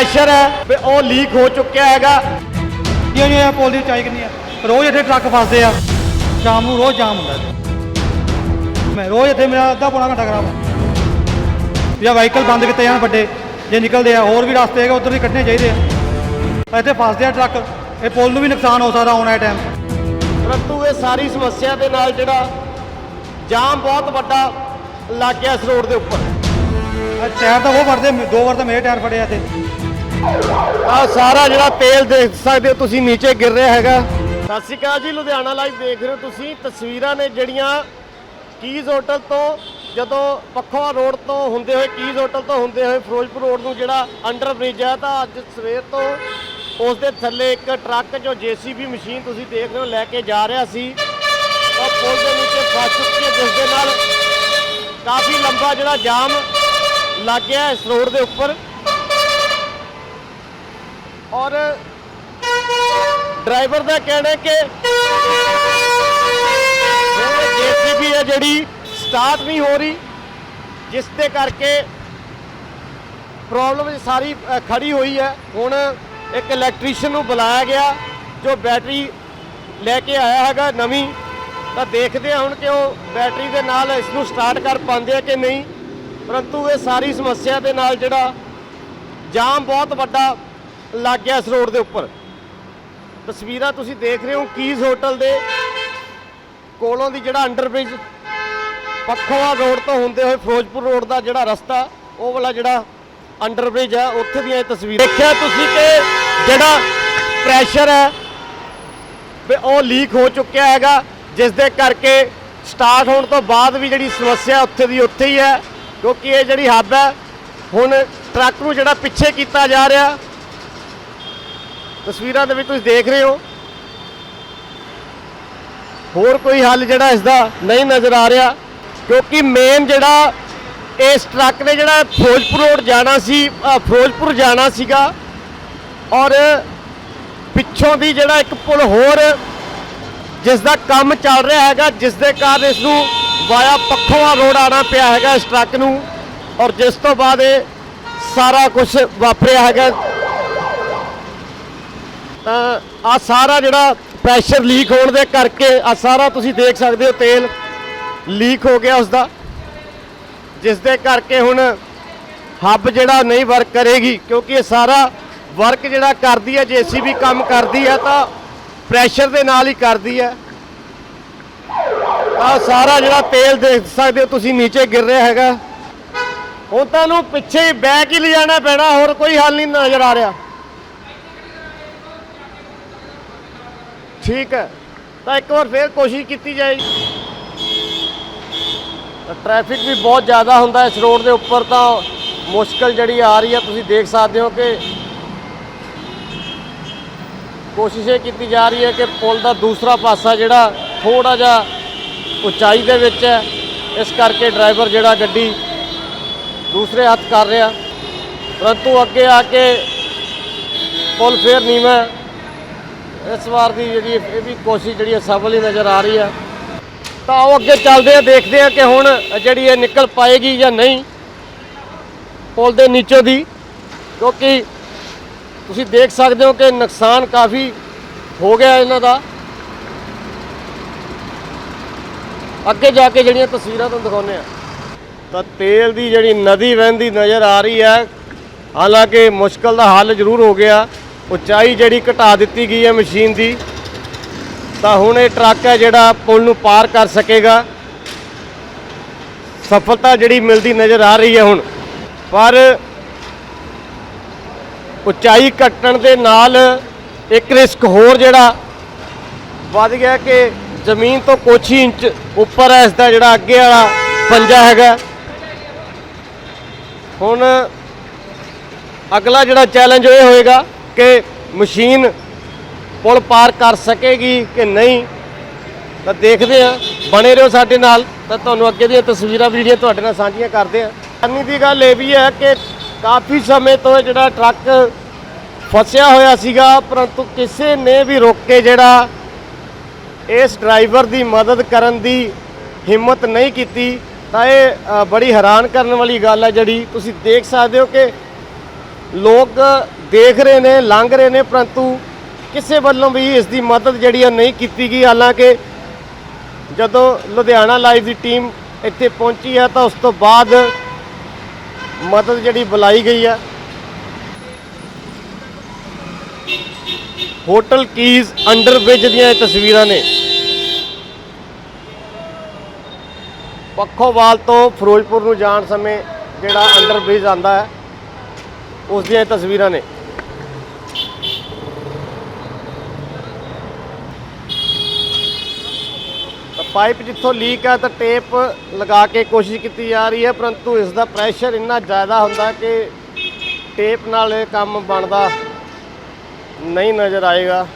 Pressure ਹੈ ਵੀ ਉਹ leak ਹੋ ਚੁੱਕਿਆ ਹੈਗਾ। ਕਿਉਂ ਨਹੀਂ ਇਹ ਪੁਲ ਦੀ ਉਚਾਈ ਕਿੰਨੀ ਆ? ਰੋਜ਼ ਇੱਥੇ ਟਰੱਕ ਫਸਦੇ ਆ। ਸ਼ਾਮ ਨੂੰ ਰੋਜ਼ ਜਾਮ ਹੁੰਦਾ ਇੱਥੇ। ਮੈਂ ਰੋਜ਼ ਇੱਥੇ ਮੇਰਾ ਅੱਧਾ ਪੌਣਾ ਘੰਟਾ ਖਰਾਬ ਜਾਂ ਵਾਹੀਕਲ ਬੰਦ ਕੀਤੇ ਜਾਣ ਵੱਡੇ ਜੇ ਨਿਕਲਦੇ ਆ ਹੋਰ ਵੀ ਰਸਤੇ ਹੈਗੇ ਉਧਰ ਵੀ ਕੱਢਣੇ ਚਾਹੀਦੇ ਆ। ਇੱਥੇ ਫਸਦੇ ਆ ਟਰੱਕ ਇਹ ਪੁਲ ਨੂੰ ਵੀ ਨੁਕਸਾਨ ਹੋ ਸਕਦਾ ਆਉਣ ਵਾਲੇ ਟਾਈਮ ਪਰੰਤੂ ਇਹ ਸਾਰੀ ਸਮੱਸਿਆ ਦੇ ਨਾਲ ਜਿਹੜਾ ਜਾਮ ਬਹੁਤ ਵੱਡਾ ਲੱਗ ਗਿਆ ਇਸ ਰੋਡ ਦੇ ਉੱਪਰ। ਟਾਇਰ ਤਾਂ ਉਹ ਫੜਦੇ ਦੋ ਵਾਰ ਤਾਂ ਮੇਰੇ ਟਾਇਰ ਫੜਿਆ ਇੱਥੇ। ਆ ਸਾਰਾ ਜਿਹੜਾ ਤੇਲ ਦੇਖ ਸਕਦੇ ਹੋ ਤੁਸੀਂ, ਨੀਚੇ ਗਿਰ ਰਿਹਾ ਹੈਗਾ। ਸਤਿ ਸ਼੍ਰੀ ਅਕਾਲ ਜੀ, ਲੁਧਿਆਣਾ ਲਾਈਵ ਦੇਖ ਰਹੇ ਹੋ ਤੁਸੀਂ। ਤਸਵੀਰਾਂ ਨੇ ਜਿਹੜੀਆਂ ਕੀਜ਼ ਹੋਟਲ ਤੋਂ, ਜਦੋਂ ਪੱਖੋਆ ਰੋਡ ਤੋਂ ਹੁੰਦੇ ਹੋਏ ਕੀਜ਼ ਹੋਟਲ ਤੋਂ ਹੁੰਦੇ ਹੋਏ ਫਿਰੋਜ਼ਪੁਰ ਰੋਡ ਨੂੰ ਜਿਹੜਾ ਅੰਡਰ ਬ੍ਰਿਜ ਹੈ ਤਾਂ ਅੱਜ ਸਵੇਰ ਤੋਂ ਉਸ ਦੇ ਥੱਲੇ ਇੱਕ ਟਰੱਕ, ਜੋ ਜੀਸੀਬੀ ਮਸ਼ੀਨ ਤੁਸੀਂ ਦੇਖ ਰਹੇ ਹੋ, ਲੈ ਕੇ ਜਾ ਰਿਹਾ ਸੀ। ਤਾਂ ਪੁਲ ਦੇ ਨੀਚੇ ਫਸ ਚੁੱਕੀ ਹੈ, ਜਿਸ ਦੇ ਨਾਲ ਕਾਫੀ ਲੰਬਾ ਜਿਹੜਾ ਜਾਮ ਲੱਗ ਗਿਆ ਇਸ ਰੋਡ ਦੇ ਉੱਪਰ। ਔਰ ਡਰਾਈਵਰ ਦਾ ਕਹਿਣਾ ਹੈ ਕਿ ਜੀਸੀਬੀ ਹੈ ਜਿਹੜੀ ਸਟਾਰਟ ਨਹੀਂ ਹੋ ਰਹੀ ਜਿਸ ਦੇ ਕਰਕੇ ਪ੍ਰੋਬਲਮ ਸਾਰੀ ਅ, ਖੜੀ ਹੋਈ ਹੈ। ਹੁਣ ਇੱਕ ਇਲੈਕਟ੍ਰੀਸ਼ੀਅਨ ਨੂੰ ਬੁਲਾਇਆ ਗਿਆ ਜੋ ਬੈਟਰੀ ਲੈ ਕੇ ਆਇਆ ਹੈਗਾ ਨਵੀਂ। ਤਾਂ ਦੇਖਦੇ ਹਾਂ ਹੁਣ ਕਿ ਉਹ ਬੈਟਰੀ ਦੇ ਨਾਲ ਇਸ ਨੂੰ ਸਟਾਰਟ ਕਰ ਪਾਉਂਦੇ ਆ ਕਿ ਨਹੀਂ। ਪਰੰਤੂ ਇਹ ਸਾਰੀ ਸਮੱਸਿਆ ਦੇ ਨਾਲ ਜਿਹੜਾ ਜਾਮ ਬਹੁਤ ਵੱਡਾ ਲੱਗ ਗਿਆ ਇਸ ਰੋਡ ਦੇ ਉੱਪਰ। ਤਸਵੀਰਾਂ ਤੁਸੀਂ ਦੇਖ ਰਹੇ ਹੋ ਕੀਜ਼ ਹੋਟਲ ਦੇ ਕੋਲੋਂ ਦੀ ਜਿਹੜਾ ਅੰਡਰਬ੍ਰਿਜ ਪੱਖੋਆ ਰੋਡ ਤੋਂ ਹੁੰਦੇ ਹੋਏ ਫਿਰੋਜ਼ਪੁਰ ਰੋਡ ਦਾ ਜਿਹੜਾ ਰਸਤਾ, ਉਹ ਵਾਲਾ ਜਿਹੜਾ ਅੰਡਰਬ੍ਰਿਜ ਹੈ, ਉੱਥੇ ਦੀਆਂ ਇਹ ਤਸਵੀਰਾਂ। ਦੇਖਿਆ ਤੁਸੀਂ ਕਿ ਜਿਹੜਾ ਪ੍ਰੈਸ਼ਰ ਹੈ, ਵੀ ਉਹ ਲੀਕ ਹੋ ਚੁੱਕਿਆ ਹੈਗਾ ਜਿਸ ਦੇ ਕਰਕੇ ਸਟਾਰਟ ਹੋਣ ਤੋਂ ਬਾਅਦ ਵੀ ਜਿਹੜੀ ਸਮੱਸਿਆ ਉੱਥੇ ਦੀ ਉੱਥੇ ਹੀ ਹੈ, ਕਿਉਂਕਿ ਇਹ ਜਿਹੜੀ ਹੱਬ ਹੈ, ਹੁਣ ਟਰੱਕ ਨੂੰ ਜਿਹੜਾ ਪਿੱਛੇ ਕੀਤਾ ਜਾ ਰਿਹਾ ਤਸਵੀਰਾਂ ਦੇ ਵਿੱਚ ਤੁਸੀਂ ਦੇਖ ਰਹੇ ਹੋ। ਹੋਰ ਕੋਈ ਹੱਲ ਜਿਹੜਾ ਇਸ ਦਾ ਨਹੀਂ ਨਜ਼ਰ ਆ ਰਿਹਾ, ਕਿਉਂਕਿ ਮੇਨ ਜਿਹੜਾ ਇਸ ਟਰੱਕ ਨੇ ਜਿਹੜਾ ਫਿਰੋਜ਼ਪੁਰ ਰੋਡ ਜਾਣਾ ਸੀ ਫਿਰੋਜ਼ਪੁਰ ਜਾਣਾ ਸੀਗਾ ਔਰ ਪਿੱਛੋਂ ਦੀ ਜਿਹੜਾ ਇੱਕ ਪੁਲ ਹੋਰ ਜਿਸ ਦਾ ਕੰਮ ਚੱਲ ਰਿਹਾ ਹੈਗਾ, ਜਿਸ ਦੇ ਕਾਰਨ ਇਸ ਨੂੰ ਵਾਇਆ ਪੱਖੋਆ ਰੋਡ ਆਣਾ ਪਿਆ ਹੈਗਾ ਇਸ ਟਰੱਕ ਨੂੰ ਔਰ ਜਿਸ ਤੋਂ ਬਾਅਦ ਇਹ ਸਾਰਾ ਕੁਝ ਵਾਪਰਿਆ ਹੈਗਾ। ਤਾਂ ਆ ਸਾਰਾ ਜਿਹੜਾ ਪ੍ਰੈਸ਼ਰ ਲੀਕ ਹੋਣ ਦੇ ਕਰਕੇ ਆ ਸਾਰਾ ਤੁਸੀਂ ਦੇਖ ਸਕਦੇ ਹੋ ਤੇਲ ਲੀਕ ਹੋ ਗਿਆ ਉਸ ਦਾ ਜਿਸ ਦੇ ਕਰਕੇ ਹੁਣ ਹੱਬ ਜਿਹੜਾ ਨਹੀਂ ਵਰਕ ਕਰੇਗੀ, ਕਿਉਂਕਿ ਇਹ ਸਾਰਾ ਵਰਕ ਜਿਹੜਾ ਕਰਦੀ ਹੈ ਜੀਸੀਬੀ ਕੰਮ ਕਰਦੀ ਹੈ ਤਾਂ ਪ੍ਰੈਸ਼ਰ ਦੇ ਨਾਲ ਹੀ ਕਰਦੀ ਹੈ। ਆ ਸਾਰਾ ਜਿਹੜਾ ਤੇਲ ਦੇਖ ਸਕਦੇ ਹੋ ਤੁਸੀਂ, ਨੀਚੇ ਗਿਰ ਰਿਹਾ ਹੈਗਾ। ਹੁਣ ਤੁਹਾਨੂੰ ਪਿੱਛੇ ਹੀ ਬੈਕ ਹੀ ਲਿਜਾਣਾ ਪੈਣਾ, ਹੋਰ ਕੋਈ ਹੱਲ ਨਹੀਂ ਨਜ਼ਰ ਆ ਰਿਹਾ। ਠੀਕ ਹੈ। ਤਾਂ ਇੱਕ ਵਾਰ ਫੇਰ ਕੋਸ਼ਿਸ਼ ਕੀਤੀ ਜਾਏਗੀ ਤਾਂ ਟ੍ਰੈਫਿਕ ਵੀ ਬਹੁਤ ਜ਼ਿਆਦਾ ਹੁੰਦਾ ਇਸ ਰੋਡ ਦੇ ਉੱਪਰ, ਤਾਂ ਮੁਸ਼ਕਲ ਜਿਹੜੀ ਆ ਰਹੀ ਹੈ, ਤੁਸੀਂ ਦੇਖ ਸਕਦੇ ਹੋ ਕਿ ਕੋਸ਼ਿਸ਼ ਇਹ ਕੀਤੀ ਜਾ ਰਹੀ ਹੈ ਕਿ ਪੁਲ ਦਾ ਦੂਸਰਾ ਪਾਸਾ ਜਿਹੜਾ ਥੋੜਾ ਜਿਹਾ ਉਚਾਈ ਦੇ ਵਿੱਚ ਹੈ। ਇਸ ਕਰਕੇ ਡਰਾਈਵਰ ਜਿਹੜਾ ਗੱਡੀ ਦੂਸਰੇ ਹੱਥ ਕਰ ਰਿਹਾ। ਪਰੰਤੂ ਅੱਗੇ ਆ ਕੇ ਪੁਲ ਫੇਰ ਨੀਵਾਂ ਇਸ ਵਾਰ ਦੀ ਜਿਹੜੀ ਇਹ ਵੀ ਕੋਸ਼ਿਸ਼ ਜਿਹੜੀ ਹੈ ਸਫਲ ਹੀ ਨਜ਼ਰ ਆ ਰਹੀ ਹੈ ਤਾਂ ਉਹ ਅੱਗੇ ਚੱਲਦੇ ਆ, ਦੇਖਦੇ ਆ ਕਿ ਹੁਣ ਜਿਹੜੀ ਇਹ ਨਿਕਲ ਪਾਏਗੀ ਜਾਂ ਨਹੀਂ ਪੁਲ ਦੇ ਨੀਚੋਂ ਦੀ। ਕਿਉਂਕਿ ਤੁਸੀਂ ਦੇਖ ਸਕਦੇ ਹੋ ਕਿ ਨੁਕਸਾਨ ਕਾਫੀ ਹੋ ਗਿਆ ਇਹਨਾਂ ਦਾ। ਅੱਗੇ ਜਾ ਕੇ ਜਿਹੜੀਆਂ ਤਸਵੀਰਾਂ ਤੁਹਾਨੂੰ ਦਿਖਾਉਂਦੇ ਆ। ਤਾਂ ਤੇਲ ਦੀ ਜਿਹੜੀ ਨਦੀ ਵਹਿੰਦੀ ਨਜ਼ਰ ਆ ਰਹੀ ਹੈ, ਹਾਲਾਂਕਿ ਮੁਸ਼ਕਲ ਦਾ ਹੱਲ ਜ਼ਰੂਰ ਹੋ ਗਿਆ। ਉਚਾਈ ਜਿਹੜੀ ਘਟਾ ਦਿੱਤੀ ਗਈ ਹੈ ਮਸ਼ੀਨ ਦੀ, ਤਾਂ ਹੁਣ ਇਹ ਟਰੱਕ ਹੈ ਜਿਹੜਾ ਪੁਲ ਨੂੰ ਪਾਰ ਕਰ ਸਕੇਗਾ। ਸਫਲਤਾ ਜਿਹੜੀ ਮਿਲਦੀ ਨਜ਼ਰ ਆ ਰਹੀ ਹੈ ਹੁਣ। ਪਰ ਉਚਾਈ ਘਟਣ ਦੇ ਨਾਲ ਇੱਕ ਰਿਸਕ ਹੋਰ ਜਿਹੜਾ ਵੱਧ ਗਿਆ ਕਿ ਜ਼ਮੀਨ ਤੋਂ ਕੁਛ ਹੀ ਇੰਚ ਉੱਪਰ ਹੈ, ਇਸ ਦਾ ਜਿਹੜਾ ਅੱਗੇ ਵਾਲਾ ਪੰਜਾ ਹੈਗਾ। ਹੁਣ ਅਗਲਾ ਜਿਹੜਾ ਚੈਲੰਜ ਇਹ ਹੋਏਗਾ ਕਿ ਮਸ਼ੀਨ ਪੁਲ ਪਾਰ ਕਰ ਸਕੇਗੀ ਕਿ ਨਹੀਂ, ਤਾਂ ਦੇਖਦੇ ਆ ਬਣੇ ਰਹੋ ਸਾਡੇ ਨਾਲ, ਤਾਂ ਤੁਹਾਨੂੰ ਅੱਗੇ ਦੀਆਂ ਤਸਵੀਰਾਂ, ਵੀਡੀਓ ਤੁਹਾਡੇ ਨਾਲ ਸਾਂਝੀਆਂ ਕਰਦੇ ਆ ਅੰਨੀ ਦੀ ਗੱਲ ਇਹ ਵੀ ਹੈ ਕਿ ਕਾਫੀ ਸਮੇਂ ਤੋਂ ਜਿਹੜਾ ਟਰੱਕ ਫਸਿਆ ਹੋਇਆ ਸੀਗਾ, ਪਰੰਤੂ ਕਿਸੇ ਨੇ ਵੀ ਰੋਕ ਕੇ ਜਿਹੜਾ ਇਸ ਡਰਾਈਵਰ ਦੀ ਮਦਦ ਕਰਨ ਦੀ ਹਿੰਮਤ ਨਹੀਂ ਕੀਤੀ, ਤਾਂ ਇਹ ਬੜੀ ਹੈਰਾਨ ਕਰਨ ਵਾਲੀ ਗੱਲ ਹੈ ਜਿਹੜੀ। ਤੁਸੀਂ ਦੇਖ ਸਕਦੇ ਹੋ ਕਿ ਲੋਕ ਦੇਖ ਰਹੇ ਨੇ, ਲੰਘ ਰਹੇ ਨੇ, ਪਰੰਤੂ ਕਿਸੇ ਵੱਲੋਂ ਵੀ ਇਸ ਦੀ ਮਦਦ ਜਿਹੜੀ ਆ ਨਹੀਂ ਕੀਤੀ ਗਈ। ਹਾਲਾਂਕਿ ਜਦੋਂ ਲੁਧਿਆਣਾ ਲਾਈਵ ਦੀ ਟੀਮ ਇੱਥੇ ਪਹੁੰਚੀ ਹੈ ਤਾਂ ਉਸ ਤੋਂ ਬਾਅਦ ਮਦਦ ਜਿਹੜੀ ਬੁਲਾਈ ਗਈ ਹੈ ਹੋਟਲ ਕੀਜ਼ ਅੰਡਰ ਬ੍ਰਿਜ ਦੀਆਂ ਇਹ ਤਸਵੀਰਾਂ ਨੇ। ਪੱਖੋਵਾਲ ਤੋਂ ਫਿਰੋਜ਼ਪੁਰ ਨੂੰ ਜਾਣ ਸਮੇਂ ਜਿਹੜਾ ਅੰਡਰ ਬ੍ਰਿਜ ਆਂਦਾ ਹੈ, ਉਸ ਦੀਆਂ ਇਹ ਤਸਵੀਰਾਂ ਨੇ। ਪਾਈਪ ਜਿੱਥੋਂ ਲੀਕ ਹੈ ਤਾਂ ਟੇਪ ਲਗਾ ਕੇ ਕੋਸ਼ਿਸ਼ ਕੀਤੀ ਜਾ ਰਹੀ ਹੈ, ਪਰੰਤੂ ਇਸ ਦਾ ਪ੍ਰੈਸ਼ਰ ਇੰਨਾ ਜ਼ਿਆਦਾ ਹੁੰਦਾ ਕਿ ਟੇਪ ਨਾਲ ਇਹ ਕੰਮ ਬਣਦਾ ਨਹੀਂ ਨਜ਼ਰ ਆਏਗਾ।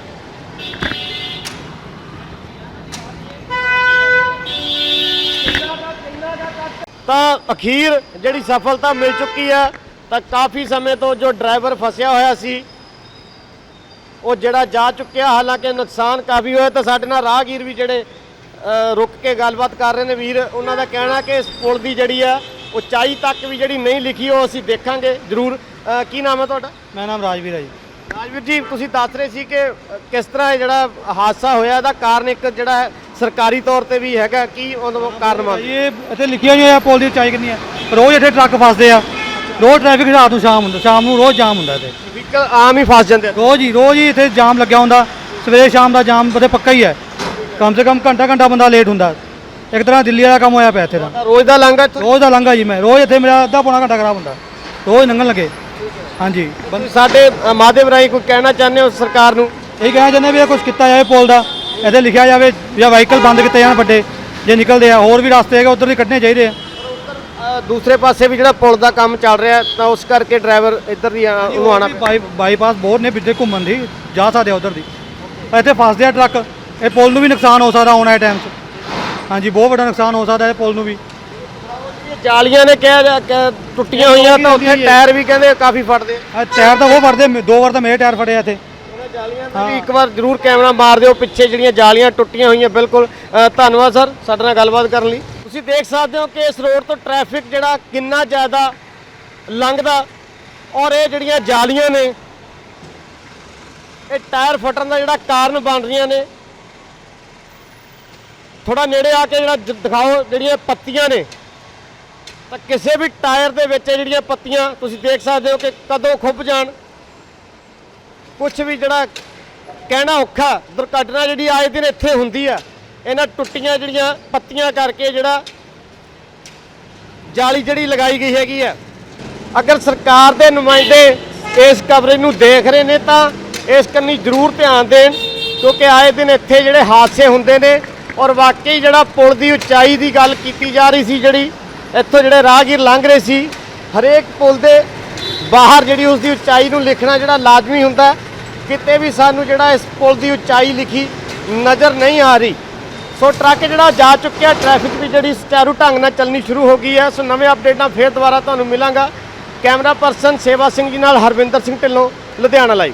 ਤਾਂ ਅਖੀਰ ਜਿਹੜੀ ਸਫਲਤਾ ਮਿਲ ਚੁੱਕੀ ਹੈ, ਤਾਂ ਕਾਫੀ ਸਮੇਂ ਤੋਂ ਜੋ ਡਰਾਈਵਰ ਫਸਿਆ ਹੋਇਆ ਸੀ, ਉਹ ਜਿਹੜਾ ਜਾ ਚੁੱਕਿਆ ਹਾਲਾਂਕਿ ਨੁਕਸਾਨ ਕਾਫੀ ਹੋਇਆ, ਤਾਂ ਸਾਡੇ ਨਾਲ ਰਾਹਗੀਰ ਵੀ ਜਿਹੜੇ ਰੁਕ ਕੇ ਗੱਲਬਾਤ ਕਰ ਰਹੇ ਨੇ ਵੀਰ। ਉਹਨਾਂ ਦਾ ਕਹਿਣਾ ਕਿ ਇਸ ਪੁਲ ਦੀ ਜਿਹੜੀ ਆ ਉਚਾਈ ਤੱਕ ਵੀ ਜਿਹੜੀ ਨਹੀਂ ਲਿਖੀ ਉਹ ਅਸੀਂ ਦੇਖਾਂਗੇ ਜ਼ਰੂਰ। ਅ, ਕੀ ਨਾਮ ਹੈ ਤੁਹਾਡਾ? ਮੇਰਾ ਨਾਮ ਰਾਜਵੀਰ ਹੈ ਜੀ। ਰਾਜਵੀਰ ਜੀ ਤੁਸੀਂ ਦੱਸ ਰਹੇ ਸੀ ਕਿ ਕਿਸ ਤਰ੍ਹਾਂ ਇਹ ਜਿਹੜਾ ਹਾਦਸਾ ਹੋਇਆ ਇਹਦਾ ਕਾਰਨ ਇੱਕ ਜਿਹੜਾ ਹੈ ਸਰਕਾਰੀ ਤੌਰ ਤੇ ਵੀ ਹੈਗਾ। ਕੀ ਉਹਦਾ ਕਾਰਨ ਮੰਨ ਭਾਈ ਇਹ ਇੱਥੇ ਲਿਖਿਆ ਨਹੀਂ ਹੋਇਆ ਪੁਲ ਦੀ ਉਚਾਈ ਕਿੰਨੀ ਹੈ ਰੋਜ਼ ਇੱਥੇ ਟਰੱਕ ਫਸਦੇ ਆ। ਰੋਜ਼ ਟ੍ਰੈਫਿਕ ਰਾਤ ਨੂੰ ਸ਼ਾਮ ਹੁੰਦਾ ਸ਼ਾਮ ਨੂੰ ਰੋਜ਼ ਜਾਮ ਹੁੰਦਾ ਇੱਥੇ। ਵਹੀਕਲ ਆਮ ਹੀ ਫਸ ਜਾਂਦੇ ਆ। ਰੋਜ਼ ਹੀ ਰੋਜ਼ ਹੀ ਇੱਥੇ ਜਾਮ ਲੱਗਿਆ ਹੁੰਦਾ। ਸਵੇਰੇ ਸ਼ਾਮ ਦਾ ਜਾਮ ਇੱਥੇ ਪੱਕਾ ਹੀ ਹੈ। ਕਮ ਸੇ ਕਮ ਘੰਟਾ ਘੰਟਾ ਬੰਦਾ ਲੇਟ ਹੁੰਦਾ। ਇੱਕ ਤਰ੍ਹਾਂ ਦਿੱਲੀ ਵਾਲਾ ਕੰਮ ਹੋਇਆ ਪਿਆ ਇੱਥੇ ਦਾ। ਰੋਜ਼ ਦਾ ਲੰਘਾ ਇੱਥੋਂ? ਰੋਜ਼ ਦਾ ਲੰਘਾ ਜੀ ਮੈਂ। ਰੋਜ਼ ਇੱਥੇ ਮੇਰਾ ਅੱਧਾ ਪੌਣਾ ਘੰਟਾ ਖਰਾਬ ਹੁੰਦਾ। ਰੋਜ਼ ਲੰਘਣ ਲੱਗੇ। ਹਾਂਜੀ। ਸਾਡੇ ਅ, ਮਾਧਿਅਮ ਰਾਹੀਂ ਕੋਈ ਕਹਿਣਾ ਚਾਹੁੰਦੇ ਹੋ ਸਰਕਾਰ ਨੂੰ? ਇਹ ਕਹਿਣਾ ਚਾਹੁੰਦੇ ਵੀ ਇਹ ਕੁਝ ਕੀਤਾ ਜਾਵੇ ਪੁਲ ਦਾ। ਇੱਥੇ ਲਿਖਿਆ ਜਾਵੇ ਜਾਂ ਵਾਹੀਕਲ ਬੰਦ ਕੀਤੇ ਜਾਣ ਵੱਡੇ। ਜੇ ਨਿਕਲਦੇ ਆ ਹੋਰ ਵੀ ਰਸਤੇ ਹੈਗੇ ਉਧਰ ਵੀ ਕੱਢਣੇ ਚਾਹੀਦੇ ਆ। ਅ, ਦੂਸਰੇ ਪਾਸੇ ਵੀ ਜਿਹੜਾ ਪੁਲ ਦਾ ਕੰਮ ਚੱਲ ਰਿਹਾ ਤਾਂ ਉਸ ਕਰਕੇ ਡਰਾਈਵਰ ਇੱਧਰ ਆ- ਉਹਨੂੰ ਆਉਣਾ ਪਿਆ ਬਾਈ ਬਾਈਪਾਸ ਬਹੁਤ ਨੇ ਪਿੱਛੇ ਘੁੰਮਣ ਦੀ ਜਾ ਸਕਦੇ ਆ ਉਧਰ ਦੀ। ਇੱਥੇ ਫਸਦੇ ਆ ਟਰੱਕ। ਇਹ ਪੁਲ ਨੂੰ ਵੀ ਨੁਕਸਾਨ ਹੋ ਸਕਦਾ ਆਉਣ ਵਾਲੇ ਟਾਈਮ 'ਚ। ਹਾਂਜੀ ਬਹੁਤ ਵੱਡਾ ਨੁਕਸਾਨ ਹੋ ਸਕਦਾ ਇਹ ਪੁਲ ਨੂੰ ਵੀ। ਜਾਲੀਆਂ ਨੇ ਕਿਹਾ ਜਾ- ਕਿ ਟੁੱਟੀਆਂ ਹੋਈਆਂ ਤਾਂ ਉੱਥੇ ਟਾਇਰ ਵੀ ਕਹਿੰਦੇ ਕਾਫੀ ਫਟਦੇ ਆ। ਟਾਇਰ ਤਾਂ ਉਹ ਫੜਦੇ ਮੇ- ਦੋ ਵਾਰ ਤਾਂ ਮੇਰੇ ਟਾਇਰ ਫੜੇ ਆ ਇੱਥੇ। ਉਹਨਾਂ ਜਾਲੀਆਂ ਦਾ ਵੀ ਇੱਕ ਵਾਰ ਜ਼ਰੂਰ ਕੈਮਰਾ ਮਾਰ ਦਿਓ ਪਿੱਛੇ ਜਿਹੜੀਆਂ ਜਾਲੀਆਂ ਟੁੱਟੀਆਂ ਹੋਈਆਂ ਬਿਲਕੁਲ। ਅ, ਧੰਨਵਾਦ ਸਰ ਸਾਡੇ ਨਾਲ ਗੱਲਬਾਤ ਕਰਨ ਲਈ। ਤੁਸੀਂ ਦੇਖ ਸਕਦੇ ਹੋ ਕਿ ਇਸ ਰੋਡ ਤੋਂ ਟ੍ਰੈਫਿਕ ਜਿਹੜਾ ਕਿੰਨਾ ਜ਼ਿਆਦਾ ਲੰਘਦਾ ਔਰ ਇਹ ਜਿਹੜੀਆਂ ਜਾਲੀਆਂ ਨੇ ਇਹ ਟਾਇਰ ਫਟਣ ਦਾ ਜਿਹੜਾ ਕਾਰਨ ਬਣ ਰਹੀਆਂ ਨੇ। ਥੋੜਾ ਨੇੜੇ ਆ ਕੇ ਜਿਹੜਾ ਜ- ਦਿਖਾਓ, ਜਿਹੜੀਆਂ ਪੱਤੀਆਂ ਨੇ। ਤਾਂ ਕਿਸੇ ਵੀ ਟਾਇਰ ਦੇ ਵਿੱਚ ਇਹ ਜਿਹੜੀਆਂ ਪੱਤੀਆਂ, ਤੁਸੀਂ ਦੇਖ ਸਕਦੇ ਹੋ ਕਿ ਕਦੋਂ ਖੁੱਭ ਜਾਣ। ਕੁਝ ਵੀ ਜਿਹੜਾ ਕਹਿਣਾ ਔਖਾ, ਦੁਰਘਟਨਾ ਜਿਹੜੀ ਆਏ ਦਿਨ ਇੱਥੇ ਹੁੰਦੀ ਆ, ਇਹਨਾਂ ਟੁੱਟੀਆਂ ਜਿਹੜੀਆਂ ਪੱਤੀਆਂ ਕਰਕੇ ਜਿਹੜਾ ਜਾਲੀ ਜਿਹੜੀ ਲਗਾਈ ਗਈ ਹੈਗੀ ਆ। ਅਗਰ ਸਰਕਾਰ ਦੇ ਨੁਮਾਇੰਦੇ ਇਸ ਕਵਰੇਜ ਨੂੰ ਦੇਖ ਰਹੇ ਨੇ ਤਾਂ ਇਸ ਕੰਨੀ ਜ਼ਰੂਰ ਧਿਆਨ ਦੇਣ, ਕਿਉਂਕਿ ਆਏ ਦਿਨ ਇੱਥੇ ਜਿਹੜੇ ਹਾਦਸੇ ਹੁੰਦੇ ਨੇ ਔਰ ਵਾਕਈ ਜਿਹੜਾ ਪੁਲ ਦੀ ਉਚਾਈ ਦੀ ਗੱਲ ਕੀਤੀ ਜਾ ਰਹੀ ਸੀ ਜਿਹੜੀ, ਇੱਥੋਂ ਜਿਹੜੇ ਰਾਹਗੀਰ ਲੰਘ ਰਹੇ ਸੀ, ਹਰੇਕ ਪੁਲ ਦੇ ਬਾਹਰ ਜਿਹੜੀ ਉਸ ਦੀ ਉਚਾਈ ਨੂੰ ਲਿਖਣਾ ਜਿਹੜਾ ਲਾਜ਼ਮੀ ਹੁੰਦਾ, ਕਿਤੇ ਵੀ ਸਾਨੂੰ ਜਿਹੜਾ ਇਸ ਪੁਲ ਦੀ ਉਚਾਈ ਲਿਖੀ ਨਜ਼ਰ ਨਹੀਂ ਆ ਰਹੀ। ਸੋ ਟਰੱਕ ਜਿਹੜਾ ਜਾ ਚੁੱਕਿਆ, ਟ੍ਰੈਫਿਕ ਵੀ ਜਿਹੜੀ ਸੁਚਾਰੂ ਢੰਗ ਨਾਲ ਚੱਲਣੀ ਸ਼ੁਰੂ ਹੋ ਗਈ ਹੈ। ਸੋ ਨਵੇਂ ਅਪਡੇਟਾਂ ਫੇਰ ਦੁਬਾਰਾ ਤੁਹਾਨੂੰ ਮਿਲਾਂਗਾ। ਕੈਮਰਾ ਪਰਸਨ ਸੇਵਾ ਸਿੰਘ ਜੀ ਨਾਲ ਹਰਵਿੰਦਰ ਸਿੰਘ ਢਿੱਲੋਂ, ਲੁਧਿਆਣਾ ਲਾਈਵ